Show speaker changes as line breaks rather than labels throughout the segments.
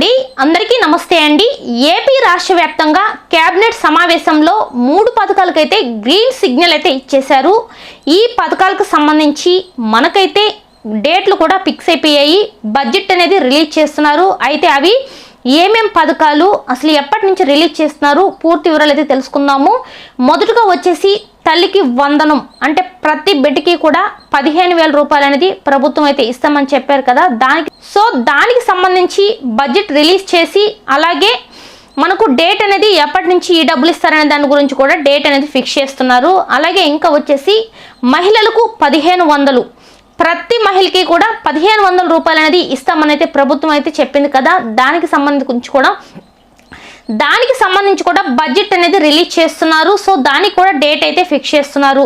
అండి. అందరికీ నమస్తే అండి. ఏపీ రాష్ట్ర వ్యాప్తంగా కేబినెట్ సమావేశంలో మూడు పథకాలకైతే గ్రీన్ సిగ్నల్ అయితే ఇచ్చేశారు. ఈ పథకాలకు సంబంధించి మనకైతే డేట్లు కూడా ఫిక్స్ అయిపోయాయి. బడ్జెట్ అనేది రిలీజ్ చేస్తున్నారు. అయితే అవి ఏమేం పథకాలు అసలు ఎప్పటి నుంచి రిలీజ్ చేస్తున్నారు? పూర్తి వివరాలు అయితే తెలుసుకుందాము. మొదటగా వచ్చేసి తల్లికి వందనం అంటే ప్రతి బిడ్డకి కూడా పదిహేను వేల రూపాయలు అనేది ప్రభుత్వం అయితే ఇస్తామని చెప్పారు కదా దానికి సో దానికి సంబంధించి బడ్జెట్ రిలీజ్ చేసి అలాగే మనకు డేట్ అనేది ఎప్పటి నుంచి ఈ డబ్బులు ఇస్తారనే దాని గురించి కూడా డేట్ అనేది ఫిక్స్ చేస్తున్నారు. అలాగే ఇంకా వచ్చేసి మహిళలకు పదిహేను వందలు. ప్రతి మహిళకి కూడా పదిహేను వందల రూపాయలు అనేది ఇస్తామని అయితే ప్రభుత్వం అయితే చెప్పింది కదా దానికి సంబంధించి కూడా దానికి సంబంధించి కూడా బడ్జెట్ అనేది రిలీజ్ చేస్తున్నారు. సో దానికి కూడా డేట్ అయితే ఫిక్స్ చేస్తున్నారు.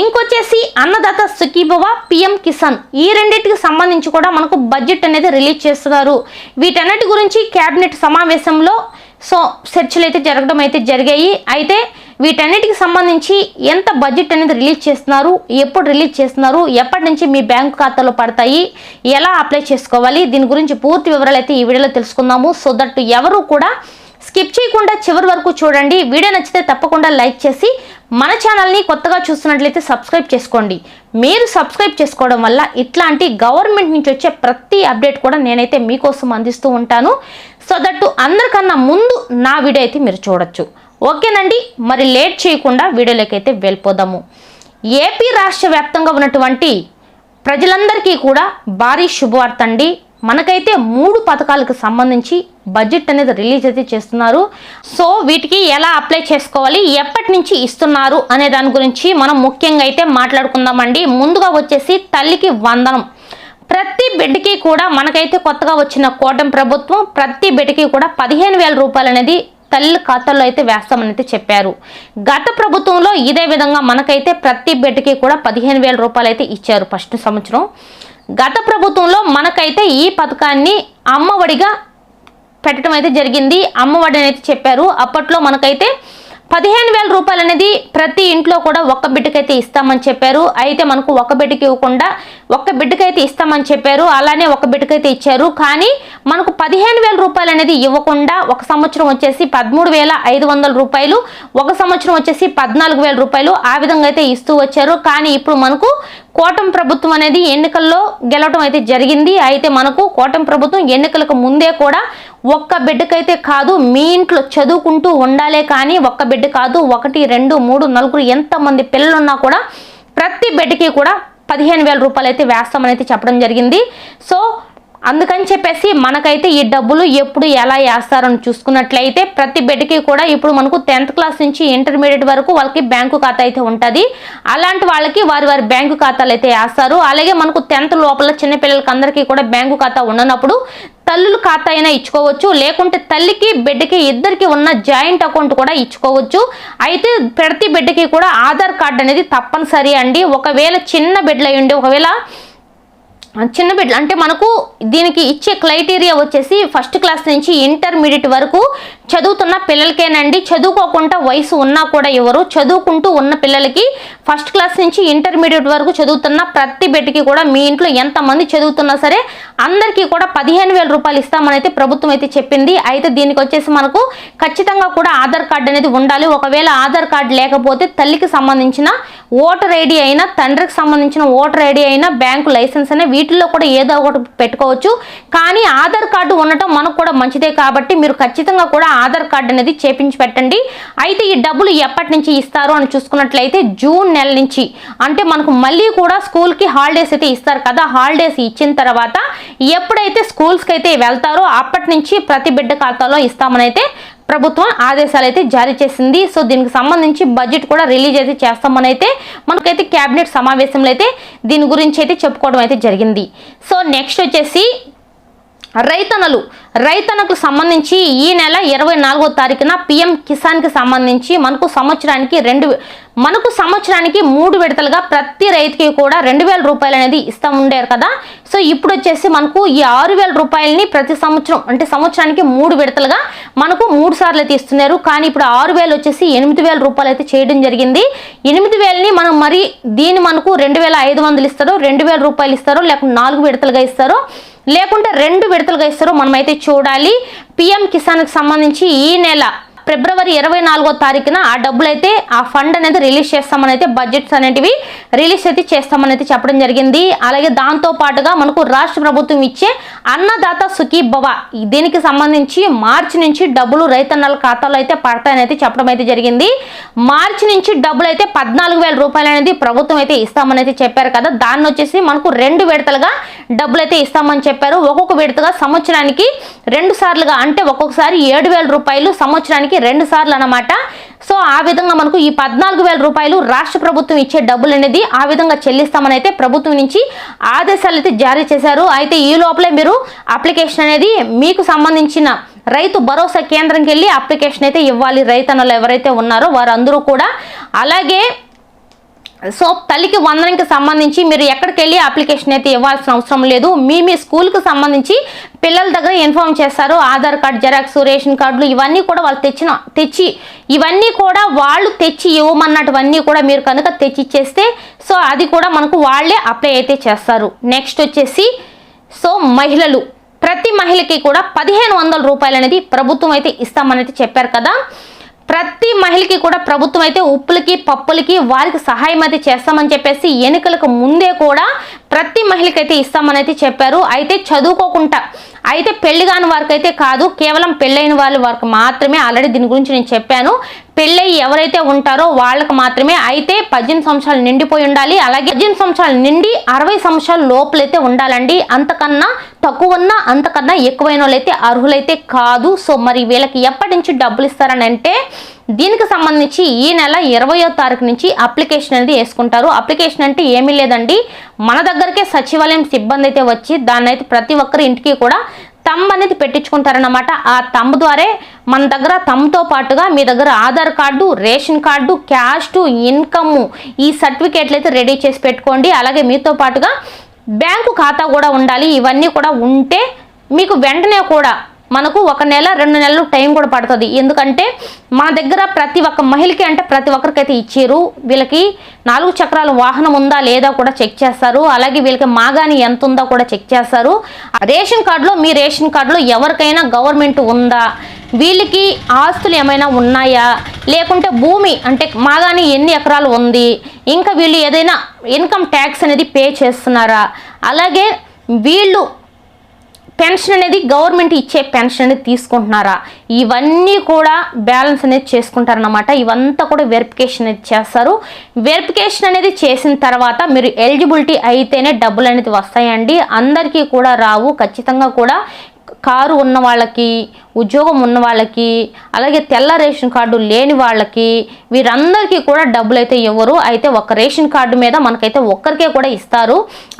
ఇంకొచ్చేసి అన్నదాత సుఖీభవ పిఎం కిసాన్ ఈ రెండింటికి సంబంధించి కూడా మనకు బడ్జెట్ అనేది రిలీజ్ చేస్తున్నారు. వీటన్నిటి గురించి కేబినెట్ సమావేశంలో సో చర్చలు అయితే జరగడం అయితే జరిగాయి. అయితే వీటన్నిటికి సంబంధించి ఎంత బడ్జెట్ అనేది రిలీజ్ చేస్తున్నారు ఎప్పుడు రిలీజ్ చేస్తున్నారు ఎప్పటి నుంచి మీ బ్యాంకు ఖాతాలో పడతాయి ఎలా అప్లై చేసుకోవాలి దీని గురించి పూర్తి వివరాలు అయితే ఈ వీడియోలో తెలుసుకుందాము. సో దట్ ఎవరు కూడా స్కిప్ చేయకుండా చివరి వరకు చూడండి. వీడియో నచ్చితే తప్పకుండా లైక్ చేసి మన ఛానల్ని కొత్తగా చూస్తున్నట్లయితే సబ్స్క్రైబ్ చేసుకోండి. మీరు సబ్స్క్రైబ్ చేసుకోవడం వల్ల ఇట్లాంటి గవర్నమెంట్ నుంచి వచ్చే ప్రతి అప్డేట్ కూడా నేనైతే మీకోసం అందిస్తూ ఉంటాను. సో దట్టు అందరికన్నా ముందు నా వీడియో అయితే మీరు చూడొచ్చు. ఓకేనండి? మరి లేట్ చేయకుండా వీడియోలోకి అయితే వెళ్ళిపోదాము. ఏపీ రాష్ట్ర వ్యాప్తంగా ఉన్నటువంటి ప్రజలందరికీ కూడా భారీ శుభవార్త అండి. మనకైతే మూడు పథకాలకు సంబంధించి బడ్జెట్ అనేది రిలీజ్ అయితే చేస్తున్నారు. సో వీటికి ఎలా అప్లై చేసుకోవాలి? ఎప్పటి నుంచి ఇస్తున్నారు? అనే దాని గురించి మనం ముఖ్యంగా అయితే మాట్లాడుకుందామండి. ముందుగా వచ్చేసి తల్లికి వందనం. ప్రతి బిడ్డకి కూడా మనకైతే కొత్తగా వచ్చిన కూటమి ప్రభుత్వం ప్రతి బిడ్డకి కూడా పదిహేను వేల రూపాయలు అనేది తల్లి ఖాతాల్లో అయితే వేస్తామని అయితే చెప్పారు. గత ప్రభుత్వంలో ఇదే విధంగా మనకైతే ప్రతి బిడ్డకి కూడా పదిహేను వేల రూపాయలు అయితే ఇచ్చారు ఫస్ట్ సంవత్సరం. గత ప్రభుత్వంలో మనకైతే ఈ పథకాన్ని అమ్మఒడిగా పెట్టడం అయితే జరిగింది. అమ్మఒడి అనేది చెప్పారు. అప్పట్లో మనకైతే పదిహేను వేల రూపాయలు అనేది ప్రతి ఇంట్లో కూడా ఒక్క బిడ్డకైతే ఇస్తామని చెప్పారు. అయితే మనకు ఒక బిడ్డకి ఇవ్వకుండా ఒక్క బిడ్డకైతే ఇస్తామని చెప్పారు. అలానే ఒక బిడ్డకైతే ఇచ్చారు. కానీ మనకు పదిహేను వేల రూపాయలు అనేది ఇవ్వకుండా ఒక సంవత్సరం వచ్చేసి పదమూడు వేల ఐదు వందల రూపాయలు ఒక సంవత్సరం వచ్చేసి పద్నాలుగు వేల రూపాయలు ఆ విధంగా అయితే ఇస్తూ వచ్చారు. కానీ ఇప్పుడు మనకు కోటం ప్రభుత్వం అనేది ఎన్నికల్లో గెలవటం అయితే జరిగింది. అయితే మనకు కోటం ప్రభుత్వం ఎన్నికలకు ముందే కూడా ఒక్క బిడ్డకైతే కాదు మీ ఇంట్లో చదువుకుంటూ ఉండాలే కానీ ఒక్క బిడ్డ కాదు ఒకటి రెండు మూడు నలుగురు ఎంతమంది పిల్లలున్నా కూడా ప్రతి బిడ్డకి కూడా పదిహేను వేల రూపాయలు అయితే వేస్తామని అయితే చెప్పడం జరిగింది. సో అందుకని చెప్పేసి మనకైతే ఈ డబ్బులు ఎప్పుడు ఎలా వేస్తారని చూసుకున్నట్లయితే ప్రతి బిడ్డకి కూడా ఇప్పుడు మనకు టెన్త్ క్లాస్ నుంచి ఇంటర్మీడియట్ వరకు వాళ్ళకి బ్యాంకు ఖాతా అయితే ఉంటుంది. అలాంటి వాళ్ళకి వారి వారి బ్యాంకు ఖాతాలు అయితే వేస్తారు. అలాగే మనకు టెన్త్ లోపల చిన్నపిల్లలకి అందరికీ కూడా బ్యాంకు ఖాతా ఉండనప్పుడు తల్లుల ఖాతా అయినా ఇచ్చుకోవచ్చు. లేకుంటే తల్లికి బిడ్డకి ఇద్దరికి ఉన్న జాయింట్ అకౌంట్ కూడా ఇచ్చుకోవచ్చు. అయితే ప్రతి బిడ్డకి కూడా ఆధార్ కార్డు అనేది తప్పనిసరి అండి. ఒకవేళ చిన్న బిడ్డలు అయ్యండి ఒకవేళ చిన్న బిడ్డలు అంటే మనకు దీనికి ఇచ్చే క్రైటీరియా వచ్చేసి ఫస్ట్ క్లాస్ నుంచి ఇంటర్మీడియట్ వరకు చదువుతున్న పిల్లలకేనండి. చదువుకోకుండా వయసు ఉన్నా కూడా ఎవరు చదువుకుంటూ ఉన్న పిల్లలకి ఫస్ట్ క్లాస్ నుంచి ఇంటర్మీడియట్ వరకు చదువుతున్న ప్రతి బిడ్డకి కూడా మీ ఇంట్లో ఎంతమంది చదువుతున్నా సరే అందరికీ కూడా పదిహేను వేల రూపాయలు ఇస్తామని అయితే ప్రభుత్వం అయితే చెప్పింది. అయితే దీనికి వచ్చేసి మనకు ఖచ్చితంగా కూడా ఆధార్ కార్డు అనేది ఉండాలి. ఒకవేళ ఆధార్ కార్డు లేకపోతే తల్లికి సంబంధించిన ఓటర్ ఐడి అయినా తండ్రికి సంబంధించిన ఓటర్ ఐడి అయినా బ్యాంకు లైసెన్స్ అయినా వీటిల్లో కూడా ఏదో ఒకటి పెట్టుకోవచ్చు. కానీ ఆధార్ కార్డు ఉండటం మనకు కూడా మంచిదే కాబట్టి మీరు ఖచ్చితంగా కూడా ఆధార్ కార్డు అనేది చేపించి పెట్టండి. అయితే ఈ డబ్బులు ఎప్పటి నుంచి ఇస్తారు అని చూసుకున్నట్లయితే జూన్ నెల నుంచి. అంటే మనకు మళ్ళీ కూడా స్కూల్కి హాలిడేస్ అయితే ఇస్తారు కదా హాలిడేస్ ఇచ్చిన తర్వాత ఎప్పుడైతే స్కూల్స్కి అయితే వెళ్తారో అప్పటి నుంచి ప్రతి బిడ్డ ఖాతాలో ఇస్తామని అయితే ప్రభుత్వం ఆదేశాలు అయితే జారీ చేసింది. సో దీనికి సంబంధించి బడ్జెట్ కూడా రిలీజ్ అయితే చేస్తామని అయితే మనకైతే క్యాబినెట్ సమావేశంలో అయితే దీని గురించి అయితే చెప్పుకోవడం అయితే జరిగింది. సో నెక్స్ట్ వచ్చేసి రైతన్నలు రైతన్నకు సంబంధించి ఈ నెల ఇరవై నాలుగో తారీఖున పిఎం కిసాన్కి సంబంధించి మనకు సంవత్సరానికి రెండు మనకు సంవత్సరానికి మూడు విడతలుగా ప్రతి రైతుకి కూడా రెండు వేల రూపాయలు అనేది ఇస్తూ ఉండేరు కదా. సో ఇప్పుడు వచ్చేసి మనకు ఈ ఆరు వేల రూపాయలని ప్రతి సంవత్సరం అంటే సంవత్సరానికి మూడు విడతలుగా మనకు మూడు సార్లు అయితే ఇస్తున్నారు. కానీ ఇప్పుడు ఆరు వేలు వచ్చేసి ఎనిమిది వేల రూపాయలు అయితే చేయడం జరిగింది. ఎనిమిది వేలని మనం మరి దీన్ని మనకు రెండు వేల ఐదు వందలు ఇస్తారో రెండు వేల రూపాయలు ఇస్తారో లేకుంటే నాలుగు విడతలుగా ఇస్తారో లేకుంటే రెండు విడతలుగా ఇస్తారో మనమైతే చూడాలి. పిఎం కిసాన్కి సంబంధించి ఈ నెల ఫిబ్రవరి ఇరవై నాలుగో తారీఖున ఆ డబ్బులు అయితే ఆ ఫండ్ అనేది రిలీజ్ చేస్తామని అయితే బడ్జెట్స్ అనేటివి రిలీజ్ అయితే చేస్తామని అయితే చెప్పడం జరిగింది. అలాగే దాంతో పాటుగా మనకు రాష్ట్ర ప్రభుత్వం ఇచ్చే అన్నదాత సుఖీ భవ దీనికి సంబంధించి మార్చి నుంచి డబ్బులు రైతన్నల ఖాతాలో అయితే పడతాయని అయితే చెప్పడం అయితే జరిగింది. మార్చి నుంచి డబ్బులు అయితే పద్నాలుగు వేల రూపాయలు అనేది ప్రభుత్వం అయితే ఇస్తామని అయితే చెప్పారు కదా. దాన్ని వచ్చేసి మనకు రెండు విడతలుగా డబ్బులు అయితే ఇస్తామని చెప్పారు. ఒక్కొక్క విడతగా సంవత్సరానికి రెండు సార్లుగా అంటే ఒక్కొక్కసారి ఏడు వేల రూపాయలు సంవత్సరానికి రెండు సార్లు అన్నమాట. సో ఆ విధంగా మనకు ఈ పద్నాలుగు వేల రూపాయలు రాష్ట్ర ప్రభుత్వం ఇచ్చే డబ్బులు అనేది ఆ విధంగా చెల్లిస్తామని అయితే ప్రభుత్వం నుంచి ఆదేశాలు అయితే జారీ చేశారు. అయితే ఈ లోపలే మీరు అప్లికేషన్ అనేది మీకు సంబంధించిన రైతు భరోసా కేంద్రంకి వెళ్ళి అప్లికేషన్ అయితే ఇవ్వాలి రైతన్నలు ఎవరైతే ఉన్నారో వారందరూ కూడా. అలాగే సో తల్లికి వందనంకి సంబంధించి మీరు ఎక్కడికి వెళ్ళి అప్లికేషన్ అయితే ఇవ్వాల్సిన అవసరం లేదు. మీ మీ స్కూల్కి సంబంధించి పిల్లల దగ్గర ఇన్ఫార్మ్ చేస్తారు. ఆధార్ కార్డ్ జెరాక్స్ రేషన్ కార్డులు ఇవన్నీ కూడా వాళ్ళు తెచ్చిన తెచ్చి ఇవన్నీ కూడా వాళ్ళు తెచ్చి ఇవ్వమన్నటువన్నీ కూడా మీరు కనుక తెచ్చి ఇచ్చేస్తే సో అది కూడా మనకు వాళ్ళే అప్లై అయితే చేస్తారు. నెక్స్ట్ వచ్చేసి సో మహిళలు. ప్రతి మహిళకి కూడా పదిహేను వందల రూపాయలు అనేది ప్రభుత్వం అయితే ఇస్తామని చెప్పారు కదా. ప్రతి మహిళకి కూడా ప్రభుత్వం అయితే ఉప్పులకి పప్పులకి వారికి సహాయం అయితే చేస్తామని చెప్పేసి ఎన్నికలకు ముందే కూడా ప్రతి మహిళకి అయితే ఇస్తామని అయితే చెప్పారు. అయితే చదువుకోకుండా అయితే పెళ్ళి కాని వారికి అయితే కాదు కేవలం పెళ్ళైన వాళ్ళ వరకు మాత్రమే ఆల్రెడీ దీని గురించి నేను చెప్పాను. పెళ్ళై ఎవరైతే ఉంటారో వాళ్ళకి మాత్రమే అయితే పద్దెనిమిది సంవత్సరాలు నిండిపోయి ఉండాలి. అలాగే పద్దెనిమిది సంవత్సరాలు నిండి అరవై సంవత్సరాల లోపలైతే ఉండాలండి. అంతకన్నా తక్కువ ఉన్న అంతకన్నా ఎక్కువైన వాళ్ళైతే అర్హులైతే కాదు. సో మరి వీళ్ళకి ఎప్పటి నుంచి డబ్బులు ఇస్తారని అంటే దీనికి సంబంధించి ఈ నెల ఇరవయో తారీఖు నుంచి అప్లికేషన్ అనేది వేసుకుంటారు. అప్లికేషన్ అంటే ఏమీ లేదండి. మన దగ్గరకే సచివాలయం సిబ్బంది అయితే వచ్చి దాన్ని అయితే ప్రతి ఒక్కరి ఇంటికి కూడా తమ్ అనేది పెట్టించుకుంటారనమాట ఆ తమ్ ద్వారే మన దగ్గర తమ్తో పాటుగా మీ దగ్గర Aadhaar card ration card cash income ఈ సర్టిఫికేట్లు అయితే రెడీ చేసి పెట్టుకోండి. అలాగే మీతో పాటుగా బ్యాంకు ఖాతా కూడా ఉండాలి. ఇవన్నీ కూడా ఉంటే మీకు వెంటనే కూడా మనకు ఒక నెల రెండు నెలలు టైం కూడా పడుతుంది. ఎందుకంటే మా దగ్గర ప్రతి ఒక్క మహిళకి అంటే ప్రతి ఒక్కరికైతే ఇచ్చారు. వీళ్ళకి నాలుగు చక్రాల వాహనం ఉందా లేదా కూడా చెక్ చేస్తారు. అలాగే వీళ్ళకి మాగాని ఎంత ఉందా కూడా చెక్ చేస్తారు. రేషన్ కార్డులో మీ రేషన్ కార్డులో ఎవరికైనా గవర్నమెంట్ ఉందా? వీళ్ళకి ఆస్తులు ఏమైనా ఉన్నాయా? లేకుంటే భూమి అంటే మాగాని ఎన్ని ఎకరాలు ఉంది? ఇంకా వీళ్ళు ఏదైనా ఇన్కమ్ ట్యాక్స్ అనేది పే చేస్తున్నారా? అలాగే వీళ్ళు పెన్షన్ అనేది గవర్నమెంట్ ఇచ్చే పెన్షన్ అనేది తీసుకుంటున్నారా? ఇవన్నీ కూడా బ్యాలెన్స్ అనేది చేసుకుంటారనమాట ఇవంతా కూడా వెరిఫికేషన్ అనేది చేస్తారు. వెరిఫికేషన్ అనేది చేసిన తర్వాత మీరు ఎలిజిబిలిటీ అయితేనే డబ్బులు అనేది వస్తాయండి. అందరికీ కూడా రావు. ఖచ్చితంగా కూడా కారు ఉన్న వాళ్ళకి ఉద్యోగం ఉన్న వాళ్ళకి అలాగే తెల్ల రేషన్ కార్డు లేని వాళ్ళకి వీరందరికీ కూడా డబ్బులు అయితే ఇవ్వరు అయితే ఒక రేషన్ కార్డు మీద మనకైతే ఒక్కరికే కూడా ఇస్తారు.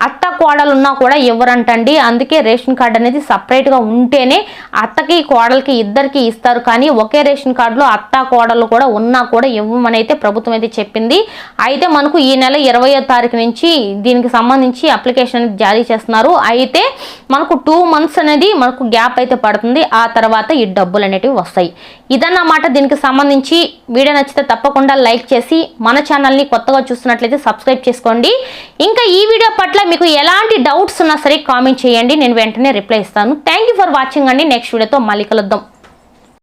అత్త కోడలు ఉన్నా కూడా ఇవ్వరంటండి అందుకే రేషన్ కార్డు అనేది సపరేట్గా ఉంటేనే అత్తకి కోడలకి ఇద్దరికి ఇస్తారు. కానీ ఒకే రేషన్ కార్డులో అత్త కోడలు కూడా ఉన్నా కూడా ఇవ్వమని అయితే ప్రభుత్వం అయితే చెప్పింది. అయితే మనకు ఈ నెల ఇరవయో తారీఖు నుంచి దీనికి సంబంధించి అప్లికేషన్ అనేది జారీ చేస్తున్నారు. అయితే మనకు టూ మంత్స్ అనేది మనకు గ్యాప్ అయితే పడుతుంది. ఆ తర్వాత తర్వాత ఈ డబ్బులు అనేటివి వస్తాయి. ఇదన్నమాట దీనికి సంబంధించి వీడియో నచ్చితే తప్పకుండా లైక్ చేసి మన ఛానల్ని కొత్తగా చూస్తున్నట్లయితే సబ్స్క్రైబ్ చేసుకోండి. ఇంకా ఈ వీడియో పట్ల మీకు ఎలాంటి డౌట్స్ ఉన్నా సరే కామెంట్ చేయండి. నేను వెంటనే రిప్లై ఇస్తాను. థ్యాంక్ ఫర్ వాచింగ్ అండి. నెక్స్ట్ వీడియోతో మళ్ళీ కలుద్దాం.